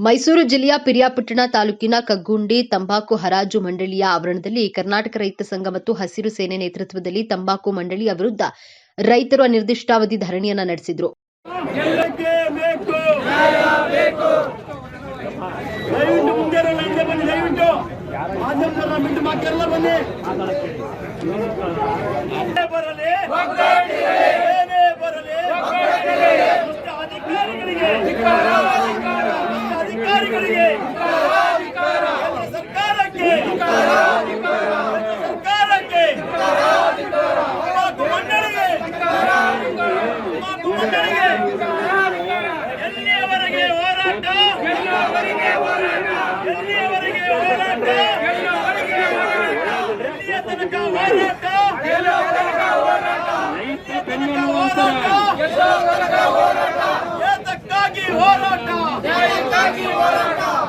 ಮೈಸೂರು ಜಿಲ್ಲೆಯ ಪಿರಿಯಾಪಟ್ಟಣ ತಾಲೂಕಿನ ಕಗ್ಗುಂಡಿ ತಂಬಾಕು ಹರಾಜು ಮಂಡಳಿಯ ಆವರಣದಲ್ಲಿ ಕರ್ನಾಟಕ ರೈತ ಸಂಘ ಮತ್ತು ಹಸಿರು ಸೇನೆ ನೇತೃತ್ವದಲ್ಲಿ ತಂಬಾಕು ಮಂಡಳಿಯ ವಿರುದ್ಧ ರೈತರು ಅನಿರ್ದಿಷ್ಟಾವಧಿ ಧರಣಿಯನ್ನ ನಡೆಸಿದ್ರು. ಗೆಲ್ಲಕ್ಕೆ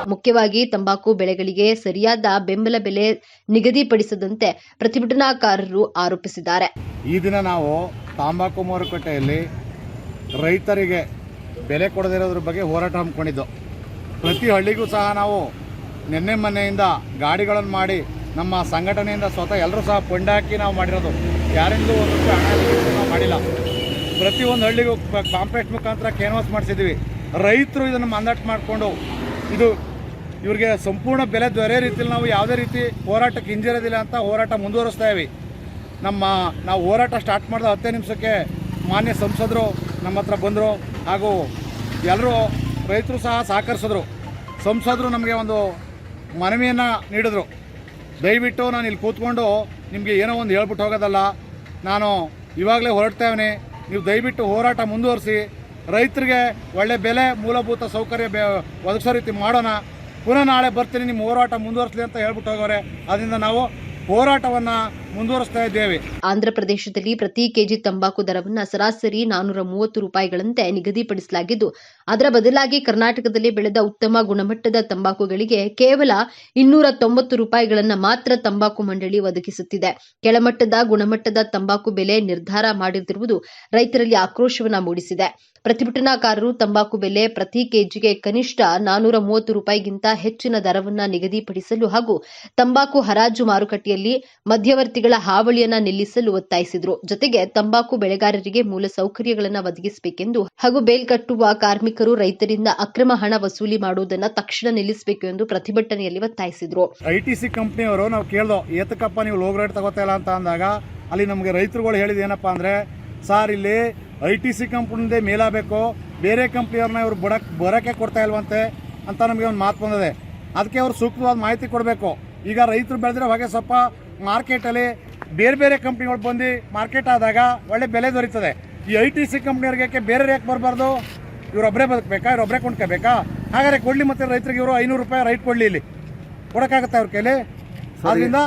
ಮುಖ್ಯವಾಗಿ ತಂಬಾಕು ಬೆಳೆಗಳಿಗೆ ಸರಿಯಾದ ಬೆಂಬಲ ಬೆಲೆ ನಿಗದಿಪಡಿಸದಂತೆ ಪ್ರತಿಭಟನಾಕಾರರು ಆರೋಪಿಸಿದ್ದಾರೆ. ಈ ದಿನ ನಾವು ತಂಬಾಕು ಮಾರುಕಟ್ಟೆಯಲ್ಲಿ ರೈತರಿಗೆ ಬೆಲೆ ಕೊಡದಿರೋದ್ರ ಬಗ್ಗೆ ಹೋರಾಟ ಹಮ್ಮಿಕೊಂಡಿದ್ದು. ಪ್ರತಿ ಹಳ್ಳಿಗೂ ಸಹ ನಾವು ನಿನ್ನೆ ಮೊನ್ನೆಯಿಂದ ಗಾಡಿಗಳನ್ನು ಮಾಡಿ ನಮ್ಮ ಸಂಘಟನೆಯಿಂದ ಸ್ವತಃ ಎಲ್ಲರೂ ಸಹ ಪೊಂಡಾಕಿ ನಾವು ಮಾಡಿರೋದು. ಯಾರಿಂದಲೂ ಒಂದು ಹಣ ನಾವು ಮಾಡಿಲ್ಲ. ಪ್ರತಿಯೊಂದು ಹಳ್ಳಿಗೂ ಕಾಂಪ್ಲೆಕ್ಸ್ ಮುಖಾಂತರ ಕ್ಯಾನ್ವಾಸ್ ಮಾಡಿಸಿದ್ವಿ. ರೈತರು ಇದನ್ನು ಮಂದಾಟ ಮಾಡಿಕೊಂಡು ಇದು ಇವರಿಗೆ ಸಂಪೂರ್ಣ ಬೆಲೆ ದೊರೆ ರೀತಿಯಲ್ಲಿ ನಾವು ಯಾವುದೇ ರೀತಿ ಹೋರಾಟಕ್ಕೆ ಹಿಂಜರೋದಿಲ್ಲ ಅಂತ ಹೋರಾಟ ಮುಂದುವರಿಸ್ತಾ ಇದ್ದೀವಿ ನಮ್ಮ ನಾವು ಹೋರಾಟ ಸ್ಟಾರ್ಟ್ ಮಾಡಿದ ಹತ್ತೇ ನಿಮಿಷಕ್ಕೆ ಮಾನ್ಯ ಸಂಸದರು ನಮ್ಮ ಹತ್ರ ಬಂದರು ಹಾಗೂ ಎಲ್ಲರೂ ರೈತರು ಸಹ ಸಹಕರಿಸಿದ್ರು. ಸಂಸದರು ನಮಗೆ ಒಂದು ಮನವಿಯನ್ನು ನೀಡಿದರು. ದಯವಿಟ್ಟು ನಾನು ಇಲ್ಲಿ ಕೂತ್ಕೊಂಡು ನಿಮಗೆ ಏನೋ ಒಂದು ಹೇಳ್ಬಿಟ್ಟು ಹೋಗೋದಲ್ಲ. ನಾನು ಇವಾಗಲೇ ಹೊರಡ್ತೇವೆ ನೀವು ದಯವಿಟ್ಟು ಹೋರಾಟ ಮುಂದುವರಿಸಿ. ರೈತರಿಗೆ ಒಳ್ಳೆ ಬೆಲೆ, ಮೂಲಭೂತ ಸೌಕರ್ಯ ಬೆ ಒದಗಿಸೋ ರೀತಿ ಮಾಡೋಣ. ಪುನಃ ನಾಳೆ ಬರ್ತೀನಿ, ನಿಮ್ಮ ಹೋರಾಟ ಮುಂದುವರಿಸಲಿ ಅಂತ ಹೇಳ್ಬಿಟ್ಟು ಹೋಗೋರೆ. ಅದರಿಂದ ನಾವು ಹೋರಾಟವನ್ನು ಮುಂದುವರಿಸ್ತಾ ಇದ್ದೇವೆ. ಆಂಧ್ರ ಪ್ರದೇಶದಲ್ಲಿ ಪ್ರತಿ ಕೆಜಿ ತಂಬಾಕು ದರವನ್ನ ಸರಾಸರಿ ನಾನೂರ ಮೂವತ್ತು ರೂಪಾಯಿಗಳಂತೆ ನಿಗದಿಪಡಿಸಲಾಗಿದ್ದು, ಅದರ ಬದಲಾಗಿ ಕರ್ನಾಟಕದಲ್ಲಿ ಬೆಳೆದ ಉತ್ತಮ ಗುಣಮಟ್ಟದ ತಂಬಾಕುಗಳಿಗೆ ಕೇವಲ ಇನ್ನೂರ ತೊಂಬತ್ತು ರೂಪಾಯಿಗಳನ್ನ ಮಾತ್ರ ತಂಬಾಕು ಮಂಡಳಿ ಒದಗಿಸುತ್ತಿದೆ. ಕೆಳಮಟ್ಟದ ಗುಣಮಟ್ಟದ ತಂಬಾಕು ಬೆಲೆ ನಿರ್ಧಾರ ಮಾಡಿರುವುದು ರೈತರಲ್ಲಿ ಆಕ್ರೋಶವನ್ನ ಮೂಡಿಸಿದೆ. ಪ್ರತಿಭಟನಾಕಾರರು ತಂಬಾಕು ಬೆಲೆ ಪ್ರತಿ ಕೆಜಿಗೆ ಕನಿಷ್ಠ ನಾನೂರ ಮೂವತ್ತು ರೂಪಾಯಿಗಿಂತ ಹೆಚ್ಚಿನ ದರವನ್ನ ನಿಗದಿಪಡಿಸಲು ಹಾಗೂ ತಂಬಾಕು ಹರಾಜು ಮಾರುಕಟ್ಟೆಯಲ್ಲಿ ಮಧ್ಯವರ್ತಿಗಳ ಹಾವಳಿಯನ್ನ ನಿಲ್ಲಿಸಲು ಒತ್ತಾಯಿಸಿದ್ರು. ಜೊತೆಗೆ ತಂಬಾಕು ಬೆಳೆಗಾರರಿಗೆ ಮೂಲ ಸೌಕರ್ಯಗಳನ್ನು ಒದಗಿಸಬೇಕೆಂದು ಹಾಗೂ ಬೇಲ್ ಕಟ್ಟುವ ಕಾರ್ಮಿಕರು ರೈತರಿಂದ ಅಕ್ರಮ ಹಣ ವಸೂಲಿ ಮಾಡುವುದನ್ನು ತಕ್ಷಣ ನಿಲ್ಲಿಸಬೇಕು ಎಂದು ಪ್ರತಿಭಟನೆಯಲ್ಲಿ ಒತ್ತಾಯಿಸಿದ್ರು. ಐಟಿಸಿ ಕಂಪನಿಯವರು ನಾವು ಕೇಳ್ದೋ, ಏತಕ್ಕಪ್ಪ ನೀವು ಲೋ ರೇಟ್ ತಗೋತಾ ಇಲ್ಲ ಅಂತ ಅಂದಾಗ, ಅಲ್ಲಿ ನಮಗೆ ರೈತರುಗಳು ಹೇಳಿದ ಏನಪ್ಪಾ ಅಂದ್ರೆ, ಸಾರ್, ಇಲ್ಲಿ ಐ ಟಿ ಸಿ ಕಂಪ್ನಿದೇ ಮೇಲಾಗಬೇಕು, ಬೇರೆ ಕಂಪ್ನಿಯವ್ರನ್ನ ಇವರು ಬಡಕ್ ಬರೋಕ್ಕೆ ಕೊಡ್ತಾ ಇಲ್ವಂತೆ ಅಂತ ನಮಗೆ ಒಂದು ಮಾತು ಬಂದಿದೆ. ಅದಕ್ಕೆ ಅವರು ಸೂಕ್ತವಾದ ಮಾಹಿತಿ ಕೊಡಬೇಕು. ಈಗ ರೈತರು ಬೆಳೆದಿರೋ ಹೊಗೆ ಸ್ವಲ್ಪ ಮಾರ್ಕೆಟಲ್ಲಿ ಬೇರೆ ಬೇರೆ ಕಂಪ್ನಿಗಳು ಬಂದು ಮಾರ್ಕೆಟ್ ಆದಾಗ ಒಳ್ಳೆ ಬೆಲೆ ದೊರೀತದೆ. ಈ ಐ ಟಿ ಸಿ ಕಂಪ್ನಿಯವ್ರಿಗೆ ಬೇರೆ ರೇಕ್ ಬರಬಾರ್ದು? ಇವರೊಬ್ಬರೇ ಬದುಕಬೇಕಾ? ಇವರೊಬ್ಬರೇ ಕೊಂಡ್ಕೋಬೇಕಾ? ಹಾಗಾದ್ರೆ ಕೊಡಲಿ ಮತ್ತೆ ರೈತರಿಗೆ ಇವರು ಐನೂರು ರೂಪಾಯಿ ರೈಟ್ ಕೊಡಲಿ ಇಲ್ಲಿ. ಕೊಡೋಕ್ಕಾಗತ್ತೆ ಅವ್ರ ಕೈಲಿ? ಅದರಿಂದ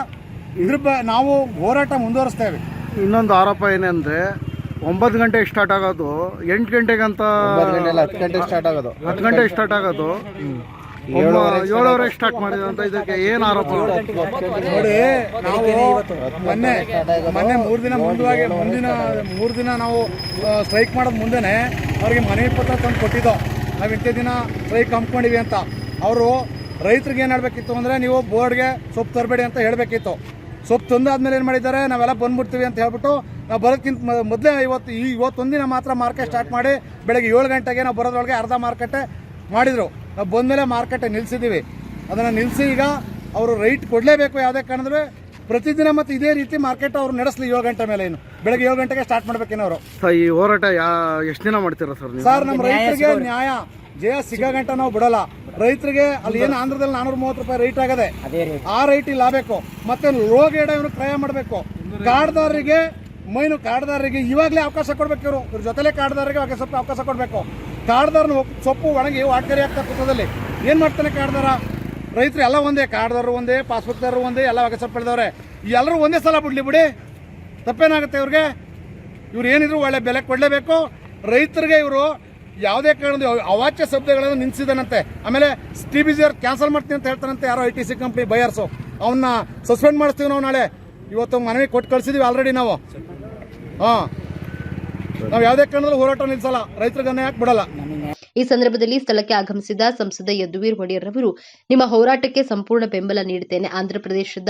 ಇದ್ರ ಬ ನಾವು ಹೋರಾಟ ಮುಂದುವರಿಸ್ತೇವೆ ಇನ್ನೊಂದು ಆರೋಪ ಏನಂದ್ರೆ ಒಂಬತ್ತು ಗಂಟೆಗೆ ಸ್ಟಾರ್ಟ್ ಆಗೋದು ಎಂಟು ಗಂಟೆಗಂತ ಹತ್ತು ಗಂಟೆಗೆ ಸ್ಟಾರ್ಟ್ ಆಗೋದು. ಹತ್ತು ಗಂಟೆಗೆ ಸ್ಟಾರ್ಟ್ ಆಗೋದು. ಏಳುವರೆಗೆ ಸ್ಟಾರ್ಟ್ ಮಾಡಿದ್ರು ಅಂತ ಇದಕ್ಕೆ ಏನು ಆರೋಪ? ನೋಡಿ ನಾವು ಮೊನ್ನೆ ಮೊನ್ನೆ ಮೂರು ದಿನ ಮುಂದುವಾಗಿ ಮುಂದಿನ ಮೂರು ದಿನ ನಾವು ಸ್ಟ್ರೈಕ್ ಮಾಡೋದು ಮುಂದೆನೆ ಅವ್ರಿಗೆ ಮನೆ ಪತ್ರ ತಂದು ಕೊಟ್ಟಿದ್ದೋ. ನಾವು ಇಂಥ ದಿನ ಸ್ಟ್ರೈಕ್ ಹಮ್ಮಿಕೊಂಡಿವಿ ಅಂತ. ಅವರು ರೈತರಿಗೆ ಏನು ಹೇಳಬೇಕಿತ್ತು ಅಂದರೆ ನೀವು ಬೋರ್ಡ್ಗೆ ಸೊಪ್ಪು ತರಬೇಡಿ ಅಂತ ಹೇಳಬೇಕಿತ್ತು. ಸೊಪ್ಪು ತಂದಾದ್ಮೇಲೆ ಏನು ಮಾಡಿದ್ದಾರೆ? ನಾವೆಲ್ಲ ಬಂದ್ಬಿಡ್ತೀವಿ ಅಂತ ಹೇಳ್ಬಿಟ್ಟು ನಾವು ಬರೋದಕ್ಕಿಂತ ಮೊದಲೇ ಇವತ್ತು ಈ ಇವತ್ತೊಂದಿನ ಮಾತ್ರ ಮಾರ್ಕೆಟ್ ಸ್ಟಾರ್ಟ್ ಮಾಡಿ ಬೆಳಗ್ಗೆ ಏಳು ಗಂಟೆಗೆ ನಾವು ಬರೋದ್ರೊಳಗೆ ಅರ್ಧ ಮಾರ್ಕೆಟೆ ಮಾಡಿದರು. ನಾವು ಬಂದಮೇಲೆ ಮಾರ್ಕೆಟ್ ನಿಲ್ಲಿಸಿದ್ದೀವಿ ಅದನ್ನು ನಿಲ್ಲಿಸಿ ಈಗ ಅವರು ರೈಟ್ ಕೊಡಲೇಬೇಕು ಯಾವುದೇ ಕಾರಣದ್ರೆ ಪ್ರತಿದಿನ ಮತ್ತು ಇದೇ ರೀತಿ ಮಾರ್ಕೆಟ್ ಅವ್ರು ನಡೆಸಲಿ ಏಳು ಗಂಟೆ ಮೇಲೆ ಏನು ಬೆಳಗ್ಗೆ ಏಳು ಗಂಟೆಗೆ ಸ್ಟಾರ್ಟ್ ಮಾಡ್ಬೇಕೇನೋ ಅವರು. ಈ ಹೋರಾಟ ಯಾ ಎಷ್ಟು ದಿನ ಮಾಡ್ತೀರಾ ಸರ್ ಸರ್ ನಮ್ಮ ರೈತರಿಗೆ ನ್ಯಾಯ. ಜಯ ಸಿಗೋ ಗಂಟ ನಾವು ಬಿಡಲ್ಲ. ರೈತರಿಗೆ ಅಲ್ಲಿ ಏನು ಆಂಧ್ರದಲ್ಲಿ ನಾನೂರ ಮೂವತ್ತು ರೂಪಾಯಿ ರೈಟ್ ಆಗದೆ ಆ ರೈಟ್ ಇಲ್ಲಿ ಆಗಬೇಕು ಮತ್ತೆ ರೋಗ ಇವನು ಕ್ರಯ ಮಾಡಬೇಕು. ಕಾರ್ಡ್ದಾರರಿಗೆ ಮೈನು ಕಾರ್ಡ್ದಾರರಿಗೆ ಇವಾಗಲೇ ಅವಕಾಶ ಕೊಡ್ಬೇಕು ಇವರು. ಇವ್ರ ಜೊತೆಲೆ ಕಾರ್ಡ್ದಾರರಿಗೆ ಅವಕಾಶ ಸ್ವಲ್ಪ ಅವಕಾಶ ಕೊಡಬೇಕು. ಕಾರ್ಡ್ದಾರನ ಸೊಪ್ಪು ಒಣಗಿ ವಾಟ್ಕರಿ ಆಗ್ತಾ ಪುಸ್ತಕದಲ್ಲಿ ಏನು ಮಾಡ್ತಾನೆ ಕಾಡ್ದಾರ? ರೈತರು ಎಲ್ಲ ಒಂದೇ ಕಾರ್ಡ್ದಾರರು ಒಂದೇ, ಪಾಸ್ಬುಕ್ದಾರರು ಒಂದೇ, ಎಲ್ಲ ವಕಸ ಪಡೆದವ್ರೆ. ಎಲ್ಲರೂ ಒಂದೇ ಸಲ ಬಿಡ್ಲಿ ಬಿಡಿ. ತಪ್ಪೇನಾಗುತ್ತೆ ಇವ್ರಿಗೆ? ಇವ್ರು ಏನಿದ್ರು ಒಳ್ಳೆ ಬೆಲೆ ಕೊಡಲೇಬೇಕು. ರೈತರಿಗೆ ಇವರು ಯಾವುದೇ ಕಾರಣದ ಅವಾಚ್ಯ ಶಬ್ದಗಳನ್ನು ನಿಲ್ಲಿಸಿದನಂತೆ ಆಮೇಲೆ ಟಿ ಬಿ ಜಿಯರ್ ಕ್ಯಾನ್ಸಲ್ ಮಾಡ್ತೀನಿ ಅಂತ ಹೇಳ್ತಾನಂತೆ ಯಾರೋ I T C company buyers. ಅವನ್ನ ಸಸ್ಪೆಂಡ್ ಮಾಡಿಸ್ತೀವಿ ನಾವು ನಾಳೆ. ಇವತ್ತು ಮನವಿ ಕೊಟ್ಟು ಕಳಿಸಿದ್ವಿ ಆಲ್ರೆಡಿ ನಾವು. ಹಾಂ. ನಾವು ಯಾವುದೇ ಕಣದಲ್ಲಿ ಹೋರಾಟ ನಿಲ್ಲಿಸಲ್ಲ ರೈತರಿಗೆ ಯಾಕೆ ಬಿಡಲ್ಲ ಈ ಸಂದರ್ಭದಲ್ಲಿ ಸ್ಥಳಕ್ಕೆ ಆಗಮಿಸಿದ ಸಂಸದ ಯದುವೀರ್ ಒಡೆಯರ್ ಅವರು ನಿಮ್ಮ ಹೋರಾಟಕ್ಕೆ ಸಂಪೂರ್ಣ ಬೆಂಬಲ ನೀಡುತ್ತೇನೆ. ಆಂಧ್ರಪ್ರದೇಶದ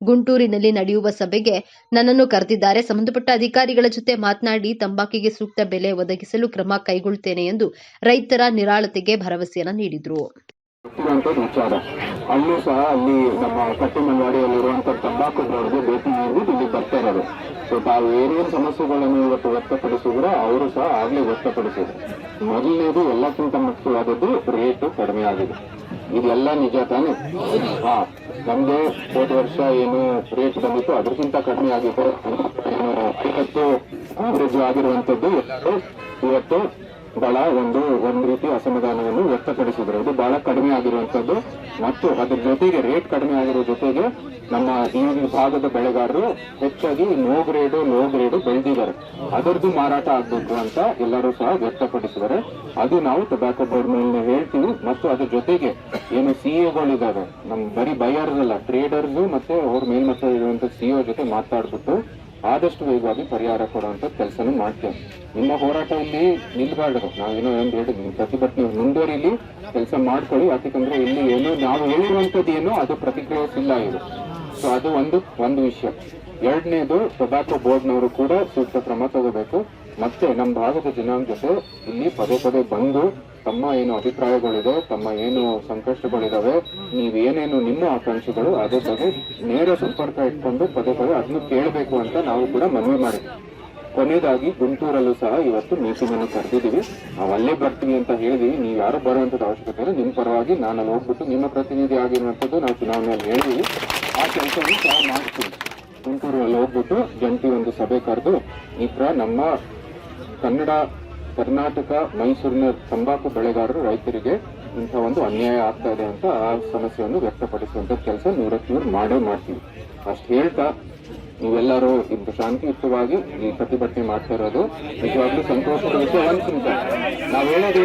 ಗುಂಟೂರಿನಲ್ಲಿ ನಡೆಯುವ ಸಭೆಗೆ ನನ್ನನ್ನು ಕರೆದಿದ್ದಾರೆ. ಸಂಬಂಧಪಟ್ಟ ಅಧಿಕಾರಿಗಳ ಜೊತೆ ಮಾತನಾಡಿ ತಂಬಾಕಿಗೆ ಸೂಕ್ತ ಬೆಲೆ ಒದಗಿಸಲು ಕ್ರಮ ಕೈಗೊಳ್ಳುತ್ತೇನೆ ಎಂದು ರೈತರ ನಿರಾಳತೆಗೆ ಭರವಸೆಯನ್ನು ನೀಡಿದರು. ಗೊತ್ತಿರುವಂತದ್ದು ವಿಚಾರ ಅಲ್ಲೂ ಸಹ ಅಲ್ಲಿ ನಮ್ಮ ಕಟ್ಟಿಮಂಗಾಡಿಯಲ್ಲಿರುವಂತ ತಂಬಾಕು ಬೋರ್ಡ್ಗೆ ಭೇಟಿ ನೀಡಿ ಇಲ್ಲಿ ಬರ್ತಾ ಇರೋದು. ಸೊ ತಾವು ಏನೇನು ಸಮಸ್ಯೆಗಳನ್ನು ಇವತ್ತು ವ್ಯಕ್ತಪಡಿಸಿದ್ರೆ ಅವರು ಸಹ ಆಗ್ಲೇ ವ್ಯಕ್ತಪಡಿಸಿದ್ರು. ಮೊದಲನೇದು ಎಲ್ಲಕ್ಕಿಂತ ಮುಖ್ಯವಾದದ್ದು ರೇಟು ಕಡಿಮೆ ಆಗಿದೆ. ಇದೆಲ್ಲ ನಿಜ ತಾನೆ? ಹಾ ನಮ್ಗೆ ಹೋದ ವರ್ಷ ಏನು ರೇಟ್ ಬಂದಿತ್ತು, ಅದಕ್ಕಿಂತ ಕಡಿಮೆ ಆಗಿದೆ ಏನು ಐವತ್ತು ಆವರೇಜ್ ಆಗಿರುವಂತದ್ದು ಎಲ್ಲರೂ ಇವತ್ತು ಬಹಳ ಒಂದು ಒಂದು ರೀತಿ ಅಸಮಾಧಾನವನ್ನು ವ್ಯಕ್ತಪಡಿಸಿದ್ರು. ಇದು ಬಹಳ ಕಡಿಮೆ ಆಗಿರುವಂತದ್ದು ಮತ್ತು ಅದ್ರ ಜೊತೆಗೆ ರೇಟ್ ಕಡಿಮೆ ಆಗಿರೋ ಜೊತೆಗೆ ನಮ್ಮ ಈ ಭಾಗದ ಬೆಳೆಗಾರರು ಹೆಚ್ಚಾಗಿ ನೋ ಗ್ರೇಡು ಲೋ ಗ್ರೇಡು ಬೆಳೆದಿದ್ದಾರೆ. ಅದರದ್ದು ಮಾರಾಟ ಆಗ್ಬೇಕು ಅಂತ ಎಲ್ಲರೂ ಸಹ ವ್ಯಕ್ತಪಡಿಸಿದ್ದಾರೆ. ಅದು ನಾವು ಟೊಬ್ಯಾಕೋ ಬೋರ್ಡ್ ಮೇಲೆ ಹೇಳ್ತೀವಿ. ಮತ್ತು ಅದ್ರ ಜೊತೆಗೆ ಏನು ಸಿಇಒಗಳಿದ್ದಾರೆ ನಮ್ಮ ಬರೀ ಬೈಯರ್ಸ್ ಅಲ್ಲ ಟ್ರೇಡರ್ಸ್ ಮತ್ತೆ ಅವ್ರ ಮೇಲ್ಮಟ್ಟ ಇರುವಂತ ಸಿಇಒ ಜೊತೆ ಮಾತಾಡ್ಬಿಟ್ಟು ಆದಷ್ಟು ವೇಗವಾಗಿ ಪರಿಹಾರ ಕೊಡುವಂತ ಕೆಲಸನೂ ಮಾಡ್ತೇವೆ. ನಿಮ್ಮ ಹೋರಾಟ ಇಲ್ಲಿ ನಿಲ್ಬಾರ್ದು. ನಾವೇನೋ ಏನ್ ಹೇಳಿದ್ವಿ. ಪ್ರತಿಭಟನೆ ಮುಂದುವರಿಲಿ, ಕೆಲಸ ಮಾಡ್ಕೊಳ್ಳಿ. ಯಾಕಂದ್ರೆ ಇಲ್ಲಿ ಏನು ನಾವು ಹೇಳಿರುವಂತದ್ದು ಏನು ಅದು ಪ್ರತಿಕ್ರಿಯಿಸಿಲ್ಲ ಇದು. ಸೊ ಅದು ಒಂದು ಒಂದು ವಿಷಯ. ಎರಡನೇದು ಟೊಬ್ಯಾಕೋ ಬೋರ್ಡ್ನವರು ಕೂಡ ಸೂಕ್ತ ಕ್ರಮ ತಗೋಬೇಕು. ಮತ್ತೆ ನಮ್ಮ ಭಾಗದ ಜನಾಂಗ ಜೊತೆ ಇಲ್ಲಿ ಪದೇ ಪದೇ ಬಂದು ತಮ್ಮ ಏನು ಅಭಿಪ್ರಾಯಗಳಿದೆ, ತಮ್ಮ ಏನು ಸಂಕಷ್ಟಗಳಿದಾವೆ ನೀವೇನೇನು ನಿಮ್ಮ ಆಕಾಂಕ್ಷೆಗಳು ಅದೇ ಬಗ್ಗೆ ನೇರ ಸಂಪರ್ಕ ಇಟ್ಕೊಂಡು ಪದೇ ಪದೇ ಅದನ್ನು ಕೇಳಬೇಕು ಅಂತ ನಾವು ಕೂಡ ಮನವಿ ಮಾಡಿದ್ವಿ. ಕೊನೆಯದಾಗಿ ಗುಂಟೂರಲ್ಲೂ ಸಹ ಇವತ್ತು ಮೀಟಿಂಗನ್ನು ಕರೆದಿದ್ದೀವಿ. ನಾವು ಅಲ್ಲೇ ಬರ್ತೀವಿ ಅಂತ ಹೇಳಿ ನೀವು ಯಾರು ಬರುವಂತದ್ದು ಅವಶ್ಯಕತೆ ಇಲ್ಲ. ನಿಮ್ಮ ಪರವಾಗಿ ನಾನು ಹೋಗ್ಬಿಟ್ಟು ನಿಮ್ಮ ಪ್ರತಿನಿಧಿ ಆಗಿರುವಂಥದ್ದು ನಾವು ಚುನಾವಣೆಯಲ್ಲಿ ಹೇಳಿ ಆ ಕೆಲಸವನ್ನು ಸಹ ಮಾಡ್ತೀವಿ. ಗುಂಟೂರಲ್ಲಿ ಹೋಗ್ಬಿಟ್ಟು ಜಂಟಿ ಒಂದು ಸಭೆ ಕರೆದು ಈ ನಮ್ಮ ಕನ್ನಡ, ಕರ್ನಾಟಕ, ಮೈಸೂರಿನ ತಂಬಾಕು ಬೆಳೆಗಾರರು ರೈತರಿಗೆ ಇಂಥ ಒಂದು ಅನ್ಯಾಯ ಆಗ್ತಾ ಇದೆ ಅಂತ ಆ ಸಮಸ್ಯೆಯನ್ನು ವ್ಯಕ್ತಪಡಿಸುವಂತ ಕೆಲಸ ನೂರಕ್ಕೆ ನೂರು ಮಾಡೇ ಮಾಡ್ತೀವಿ. ಅಷ್ಟು ಹೇಳ್ತಾ ನೀವೆಲ್ಲರೂ ಇಂದು ಶಾಂತಿಯುತವಾಗಿ ಈ ಪ್ರತಿಭಟನೆ ಮಾಡ್ತಾ ಇರೋದು ನಿಜವಾಗ್ಲೂ ಸಂತೋಷದ ವಿಷಯ ಅನ್ಸುತ್ತೆ. ನಾವು ಹೇಳೋದು